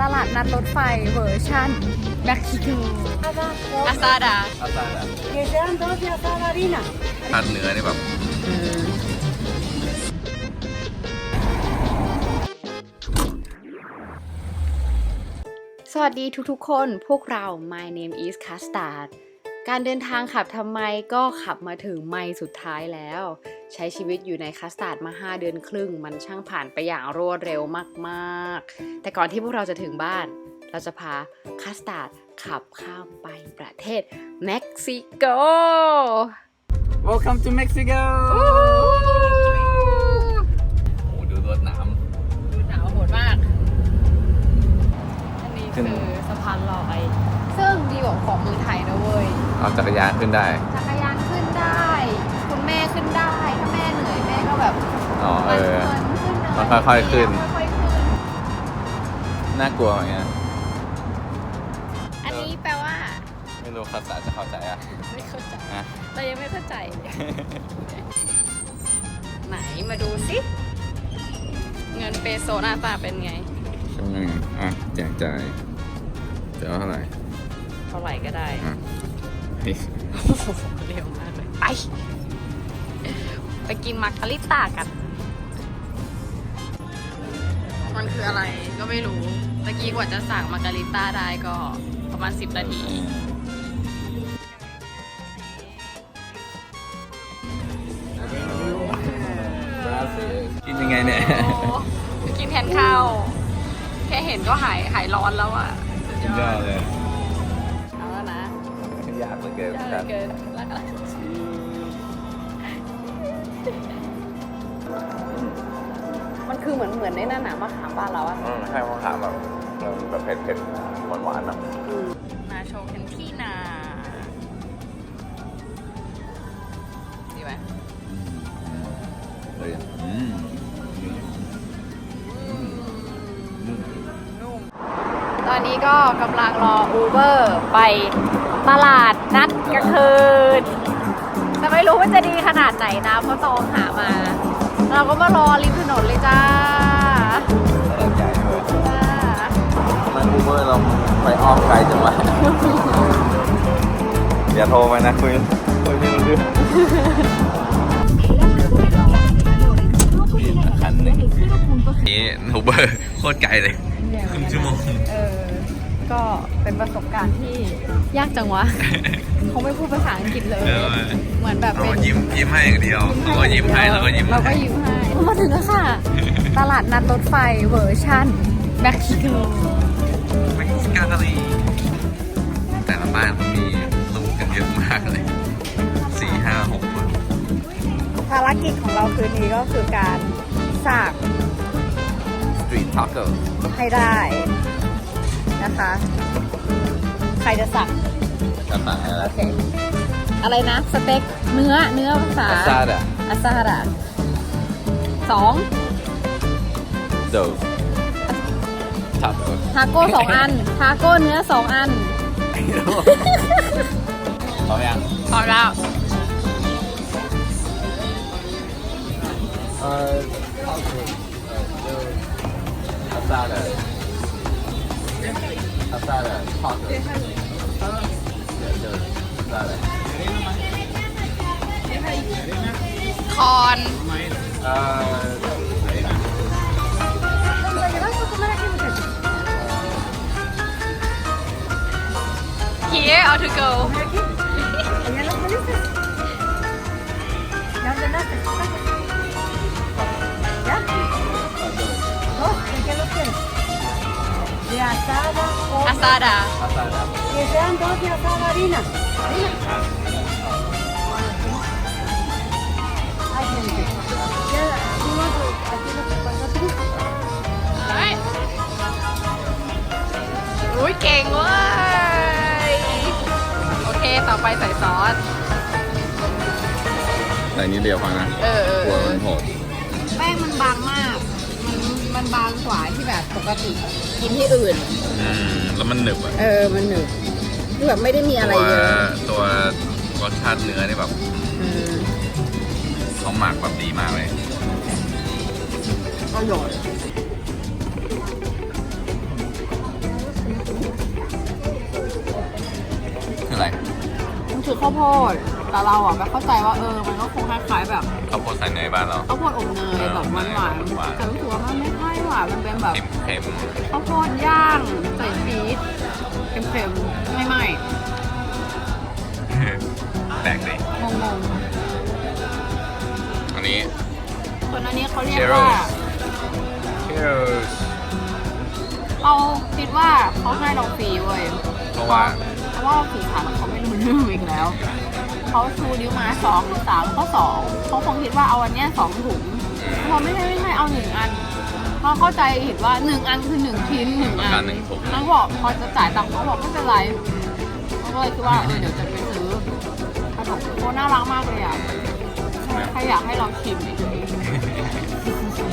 ตลาดนัดรถไฟเวอร์ชันเม็กซิโกอาซาดาอาซาดะ Que sean dos de asada harina. ทานเนื้อนี่แบบสวัสดีทุกๆคน พวกเรา My name is Custard การเดินทางขับทำไมก็ขับมาถึงไมล์สุดท้ายแล้ว ใช้ชีวิตอยู่ในคัสตาร์ดมา 5 เดือนครึ่ง มันช่างผ่านไปอย่างรวดเร็วมากๆ แต่ก่อนที่พวกเราจะถึงบ้าน เราจะพาคัสตาร์ดขับข้ามไปประเทศเม็กซิโก Welcome to Mexico โอ้โหดูรวดหน้หนาวโหดมาก อันนี้ขึ้นคือสะพานลอย ซึ่งดีกว่าของเมืองไทยนะเว้ยำ เอาจักรยานขึ้นได้ จักรยานขึ้นได้ คุณแม่ขึ้นได้ ถ้าแม่เหนื่อยแม่ก็แบบอ๋อเออมันมันค่อยๆขึ้น ค่อยๆขึ้น น่ากลัวเหมือนกันอันนี้แปลว่าไม่รู้ภาษาจะเข้าใจอะไม่เข้าใจอะเรายังไม่เข้าใจ ไหนมาดูสิ เงินเปโซหน้าตาเป็นไงใช่ไหมอะแจกจ่ายจะเอาเท่าไหร่เท่าไหร่ก็ได้ อะนี่ โอ้โหเร็วมากเลยไป ไปกินมาร์การิต้ากัน มันคืออะไรก็ไม่รู้ตะกี้กว่าจะสั่งมาร์การิต้าได้ก็ประมาณ 10 นาที กินยังไงเนี่ยกินแทนข้าว แค่เห็นก็หายหายร้อนแล้วอะสุดสุยดยออดดเลยเอาแล้วนะ ยากเหลือเกินยากเหลือเกินแล้วก็มันคือเหมือนเหมือนในนั่นน่ะมะขามบ้านเราอะอืมให้มะขามแบบแบบเผ็ดเผ็ดหวานหวานๆเนอะนาโชว์เคนที่ อนนี้ก็กำลังรออูเบอร์ไปตลาดนัดกลางคืนแต่ไม่รู้ว่าจะดีขนาดไหนนะเพราะตองหามา เราก็มารอริมถนนเลยจ้าสะใจเลยจ้ามันอูเบอร์เราไปอ้อมไกลจังวะอย่าโทรไปนะคุยคุยไม่รู้เรื่องคันหนึ่งนี่อูเบอร์โคตรไกลเลยครึ่งชั่วโมงเออก็ เป็นประสบการณ์ที่ยากจังวะ เขาไม่พูดภาษาอังกฤษเลย เออ เหมือนแบบเราเป็น ยิ้มยิ้มให้อย่างเดียวเราก็ยิ้มให้เราก็ยิ้มเราก็ให้ยิ้มให้มาถึงแล้วค่ะ ตลาดนัดรถไฟเวอร์ชันเม็กซิโกเม็กซิกันเลยแต่ละบ้านเขามีลูกกันเยอะมากเลยสี่ห้าหกคนภารกิจของเราคืนนี้ก็คือการสั่งสตรีทท็อกเกอร์ให้ได้นะคะ ใครจะสั่งกระต่ายอะไรโอเคอะไรนะ สเต็กเนื้อเนื้อภาษาซาดะอาซาดะสองโดทับทาโก้สองอัน ทาโก้เนื้อสองอันพร้อมยังพอแล้วเอ่ออาซาดะอาซาดะท็อก เกอร์เดี๋ยวเดี๋ยวอาซาดะ คอน เอ่อ here or to go ¿Ya los pediste? ¿Ya ordenaste? ¿Ya? ¿Dos? ¿De qué los quieres? De asada O... อาซาดะอาซาดะ Que sean dos de asada harina. Harina. Ay, gente. Ya, uno de- aquí lo que pasa tú. เฮ้ยอุ้ยเก่งเว้ย โอเค ต่อไปใส่ซอสแต่นี้เดียวฟังนะเออเออ กลัวมันโหดแป้งมันบางมาก มันมันบางกว่าที่แบบปกติกินที่อื่น อืมแล้วมันหนึบอะ เออ มันหนึบ คือแบบไม่ได้มีอะไรตัวเยอะตัวรสชาติเนื้อนี่แบบเขาหมักแบบดีมากเลย อร่อยคืออะไรมันคือข้าวโพดแต่เราอะไม่เข้าใจว่าเออ มันก็คงคล้ายๆแบบข้าวโพดใส่เนยบ้านเรา ข้าวโพดอบเนยแบบหวานๆแต่รู้สึกว่ามันไม่ค่อยหวานมันเป็นแบบข้าวโพดย่างใส่ชีส เค็มๆไม่ไหม้ๆแปลกดิงงอันนี้ ๆส่วนอันนี้เขาเรียก Cheers ว่า Cheers เราคิดว่าเขาให้เราฟรีเว้ยเพราะว่า เพราะว่าสื่อสารกับเขาไม่รู้เรื่องอีกแล้ว เขาชูนิ้วมาสองหรือสามก็สองเขาคงคิดว่าเอาอันเนี้ยสองถุงอืมพอไม่ใช่ไม่ใช่เอาหนึ่งอัน เขาเข้าใจเห็นว่าหนึ่งอันคือหนึ่งชิ้นหนึ่งอัประมานณหนึ่งถุงเขาบอกพอจะจ่ายตังค์เขาบอกไม่เป็นไรเขาก็เลยคิดว่าเออเดี๋ยวจะไปซื้อขนมโอ้น่ารักมากเลยอะใครอยากให้เราชิมอีก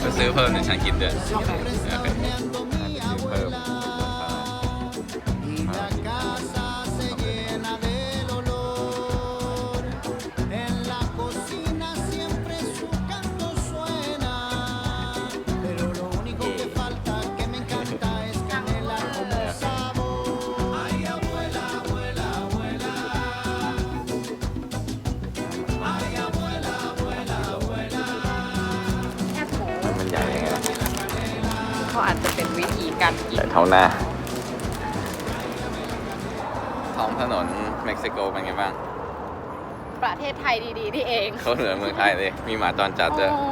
ไปซื้อเพิ่มในฉันกินด้วยโอเคโอเคไป เท่าหน้าท้องถนนเม็กซิโกเป็นไงบ้าง ประเทศไทยดีๆที่เอง เขาเหนือเมืองไทยเลย มีหมาจรจัดด้วย Porque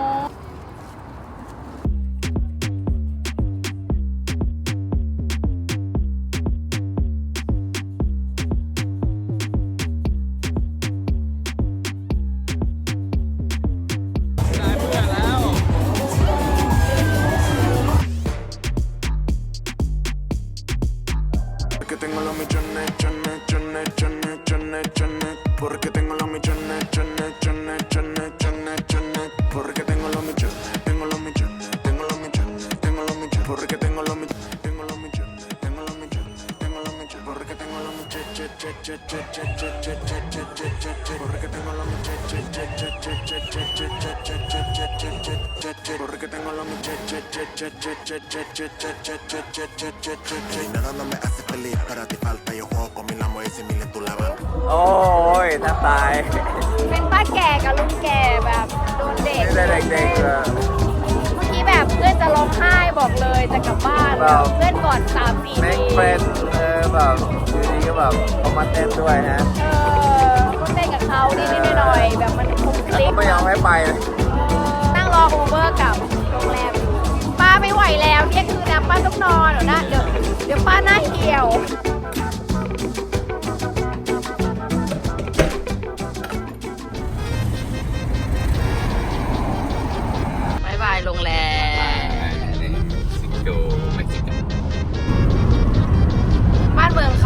nada no me hace feliz, pero a ti falta yo juego con mi lamo y mil en tu lavanda. โอ้ยแทบตายเป็นป้าแก่กับลุงแก่แบบโดนเด็กนี่แต่เด็กๆอะเมื่อกี้แบบเพื่อนจะร้องไห้บอกเลยจะกลับบ้าน เปล่า เพื่อนก่อนสามสี่แม็กปี เฟรนเออแบบอยู่ดี ก็แบบเอามาเต้นด้วยฮะเออก็เต้นกับเขานิดๆหน่อยๆแบบมันคลุกคแล้วลิกก็ไม่ยอมให้ไปเลยนั่งรออูเบอร์กลับโรงแรมอยู่ป้าไม่ไหวแล้วเนี่ยคือนะป้าต้องนอนเดี๋ยวนะเดี๋ยวเดี๋ยวป้าหน้าเหี่ยว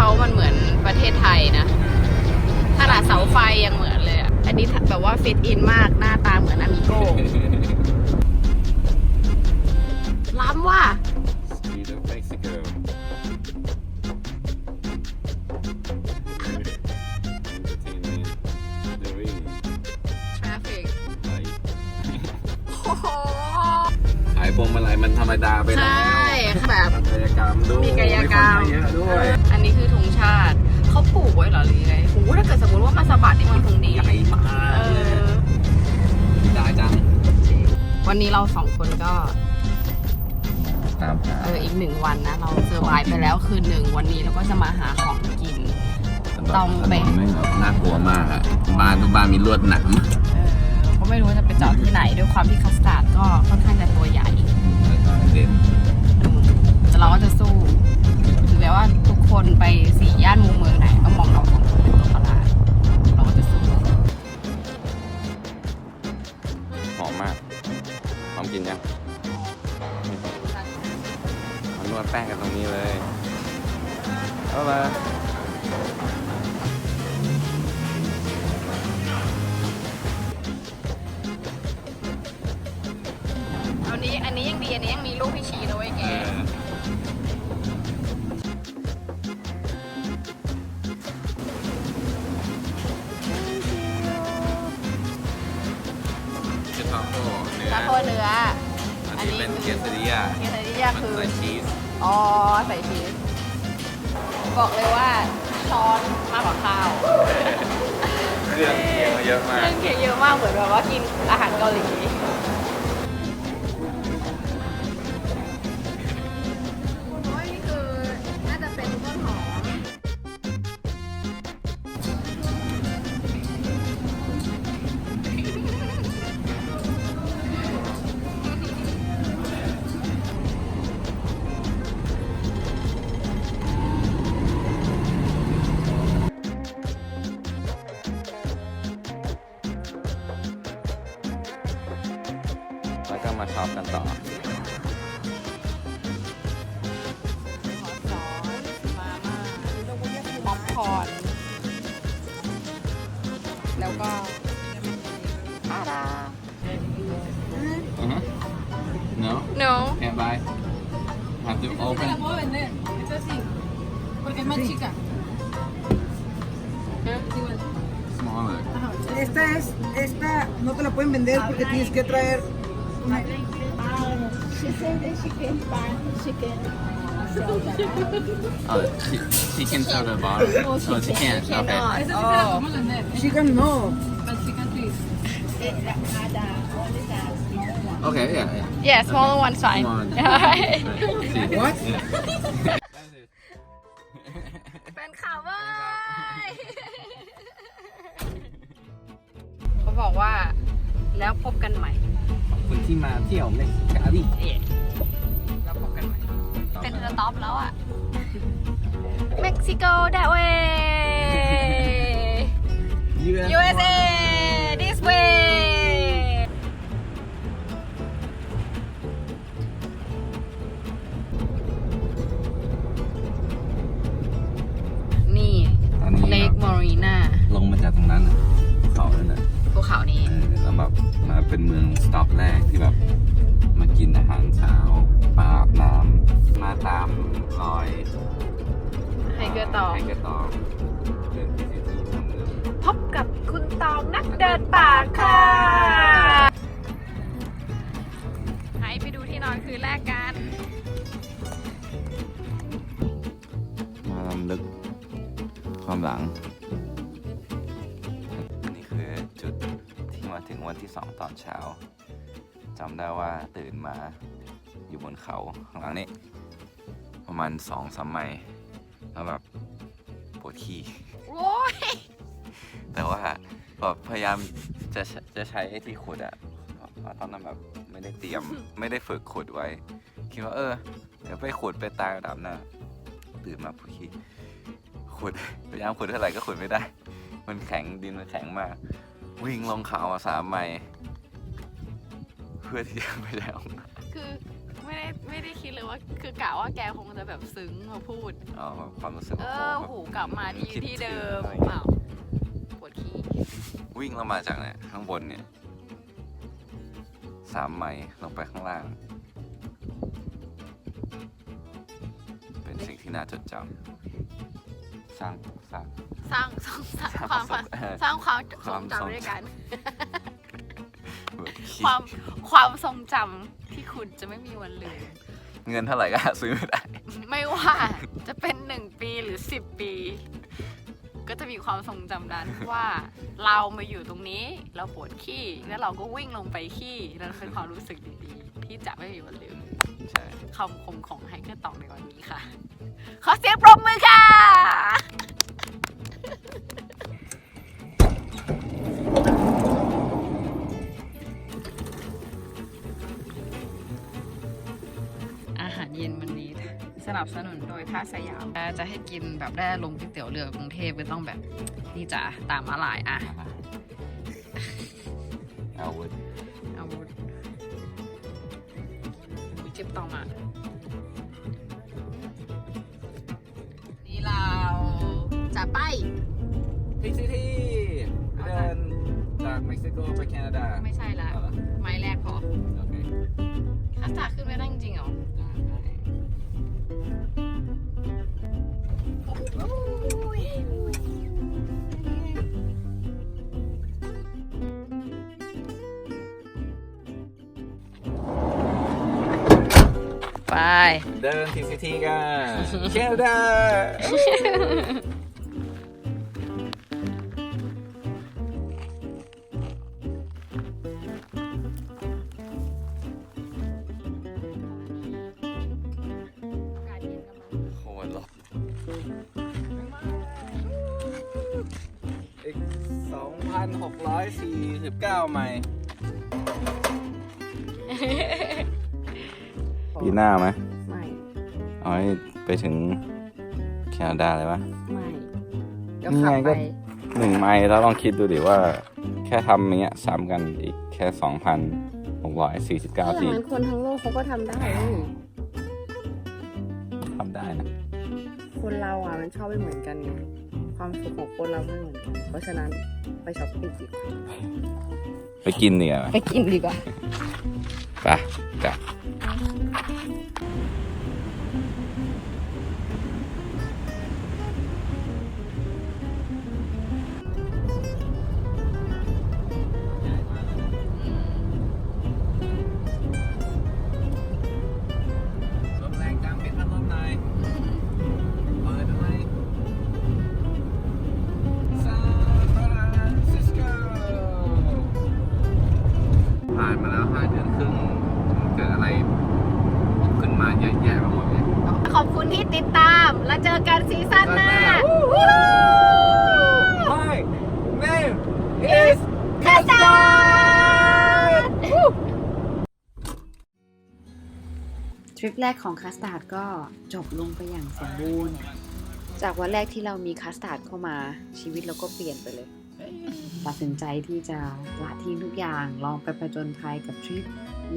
เมืองเขามันเหมือนประเทศไทยนะขนาดเสาไฟยังเหมือนเลยอะอันนี้แบบว่าฟิตอินมากหน้าตาเหมือนอามิโก้ล้ำว่ะ Street of Mexico Entertainment The Ring traffic ขายพวงมาลัยมันธรรมดาไปใชแล้ว่แบบกายกรรมด้วยมีกายกรรม คนไทเยอะด้วยอันนี้คือธงชาติ เขาปลูกไว้เหรอหรือยังไงโหถ้าเกิดสมมติว่ามาสะบัดนี่มันคงดีใหญ่มาเอกเลยอได้จัง วันนี้เราสองคนก็ ตามหาเอออีกหนึ่งวันนะ เราเซอร์ไพรส์ไปแล้วคืนหนึ่งวันนี้เราก็จะมาหาของกินต้องไปถนนแม่งแบบน่ากลัวมากอะบ้านทุกบ้านมีลวดหนามเออก็ไม่รู้ว่าจะไปจอดที่ไหนด้วยความที่คัสตาร์ดก็ค่อนข้างจะตัวใหญ่เด่นอืมแต่เราก็จะสู้ แม้ว่าทุกคนไปสี่ย่านมุมเมืองไหนก็มองเราสองคนเป็นตัวประหลาดเราก็จะสู้หอมมากพร้อมกินยังมานวดแป้งกันตรงนี้เลยเอามาอันนี้อันนี้ยังดีอันนี้ยังมีลูกพี่ชีนะเว้ยแก เนื้อตาโคเนื้อ อันนี้เป็นเกียร์ซเดียเกสเดียมันคือ ใส่ชีส อ๋อ ใส่ชีส บอกเลยว่าช้อนมากกว่าข้าว เครื่องเคียงเยอะเคมากรื่องเคียงเยอะมากเหมือนแบบว่ากินอาหารเกาหลี แล้วก็มาช็อปกันต่อ มาม่าป๊อปคอร์นแล้วก็อาดา Uh-huh. No no can't buy have to open puedo vender. Es así. Porque es más chica. Igual. smaller Esta es, esta no te la pueden vender porque tienes que traer una... oh she, she can sell the bar oh she can't okay Esa sí te la podemos vender. Chicken no. But chicken please. okay yeah yeah yeah smaller one fine Come on. See. What? Yeah. เป็นข่าวเว้ยเขาบอกว่าแล้วพบกันใหม่ขอบคุณ ที่มาเที่ยวเม็กซิกาดิแล้วพบกันใหม่เป็นสต็อปแล้วอะเม็กซิโก that way USA this เป็นเมืองสต็อปแรกที่แบบมากินอาหารเช้ามาอาบน้ำมาตามรอยไฮเกอร์ตองไฮเกอร์ตองเดินที่ที่ทำเมืองพบกับคุณตองนักเดินป่าค่ะให้ไปดูที่นอนคืนแรกกัน มาลำลึกความหลัง วันที่สองตอนเช้าจำได้ว่าตื่นมาอยู่บนเขาข้างหลังนี้ ประมาณสองสามไมล์แล้วแบบปวดขี้ โอ้ยแต่ว่าแบบพยายามจะจะใช้ไอ้ที่ขุดอะเพราะตอนนั้นแบบไม่ได้เตรียมไม่ได้ฝึกขุดไว้ คิดว่าเออเดี๋ยวไปขุดไปตายระดับหน้าตื่นมาพุขี้ขุดพยายามขุดเท่าไหร่ก็ขุดไม่ได้ มันแข็งดินมันแข็งมาก วิ่งลงเขามาสามไมล์เพื่อที่จะไปได้ออกมาคือไม่ได้ไม่ได้คิดเลยว่า คือกะว่าแกคงจะแบบซึ้งมาพูดเอาความรู้สึกเอว่าอโโหูกลับมาที่คิดที่เดิถึงมอะไรอย่างเงี้ยเปล่าปวดขี้วิ่งลงมาจากเนี่ยข้างบนเนี่ยสามไมล์ลงไปข้างล่าง เป็นสิ่งที่น่าจดจำส ร้างสร้างสร้างสร้างสร้างสร้างความประสบสร้างความทควารงมจำด้วยกันแบบขี้ความความทรงจำที่คุณจะไม่มีวันลืม เงินเท่าไหร่ก็หาซื้อไม่ได้ ไม่ว่าจะเป็นหนึ่งปีหรือสิบปี ก็จะมีความทรงจำนั้นว่าเรามาอยู่ตรงนี้เราปวดขี้แล้วเราก็วิ่งลงไปขี้แล้วมันเป็นความรู้สึกดีๆที่จะไม่มีวันลืมใช่ คำคมของไฮเกอร์ตองในวันนี้ค่ะ ขอเสียงปรบมือค่ะ นับสนุนโดยท่าสยามจะให้กินแบบได้ลงก๋วยเตี๋ยวเรือกรุงเทพไม่ต้องแบบนี่จ้ะตามมาลายอะเอาวุธอาวุธจิบต่อมานี่เราจะไปพิซิตี้เดินจากเม็กซิโกไปแคนาดา ดินทีซีทีกันแคนาดาโคตรหรออีก2,649ไมล์ ปีหน้าไหม ไม่เอาให้ไปถึงแคนาดาเลยปะไม่ก็นี่ขับไงไปก็ หนึ่งไมล์แล้วลองคิดดูดิว่า แค่ทำอย่างเงี้ยซ้ำกันอีกแค่สองพันหกร้อยสี่สิบเก้าถ้าอทีย่างนั้นคนทั้งโลกเขาก็ทำได้เว้ยทำได้นะคนเราอะมันชอบไม่เหมือนกันไงความสุขของคนเราไม่เหมือนกัน เพราะฉะนั้นไปช้อปปิ้งดีกว่าไปกินเนี่ยไปกินดีกว่า ไปจ้ะ ริปแรกของคัสตาร์ดก็จบลงไปอย่างสมบูรณ์ จากวันแรกที่เรามีคัสตาร์ดเข้ามาชีวิตเราก็เปลี่ยนไปเลย ตัดสินใจที่จะละทิ้งทุกอย่างลองไปประจนภัยกับทริป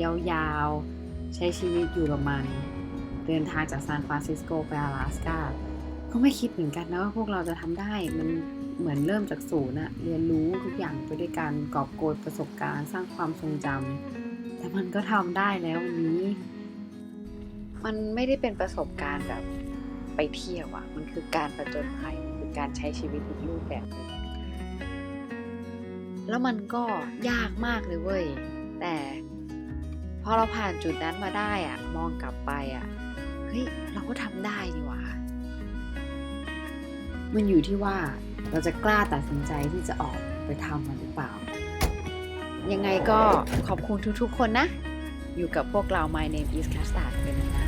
ยาวๆ ใช้ชีวิตอยู่กับมัน เดินทางจากซานฟรานซิสโกไป阿拉สกาก็ไม่คิดเหมือนกันนะว่าพวกเราจะทำได้มันเหมือนเริ่มจากศูนย์อะเรียนรู้ทุกอย่างไปด้วยกันกอบโกยประสบการณ์ สร้างความทรงจำแต่มันก็ทำได้แล้ววันนี้ มันไม่ได้เป็นประสบการณ์แบบไปเที่ยวอะมันคือการประจนภัย มันคือการใช้ชีวิตอีกรูปแบบนึงแล้วมันก็ยากมากเลยเว้ย แต่พอเราผ่านจุดนั้นมาได้อะมองกลับไปอะเฮ้ย เราก็ทำได้นี่หว่า มันอยู่ที่ว่าเราจะกล้าตัดสินใจที่จะออกไปทำมันหรือเปล่า ยังไงก็ขอบคุณทุกๆคนนะ อยู่กับพวกเรา My Name is Castard เป็นน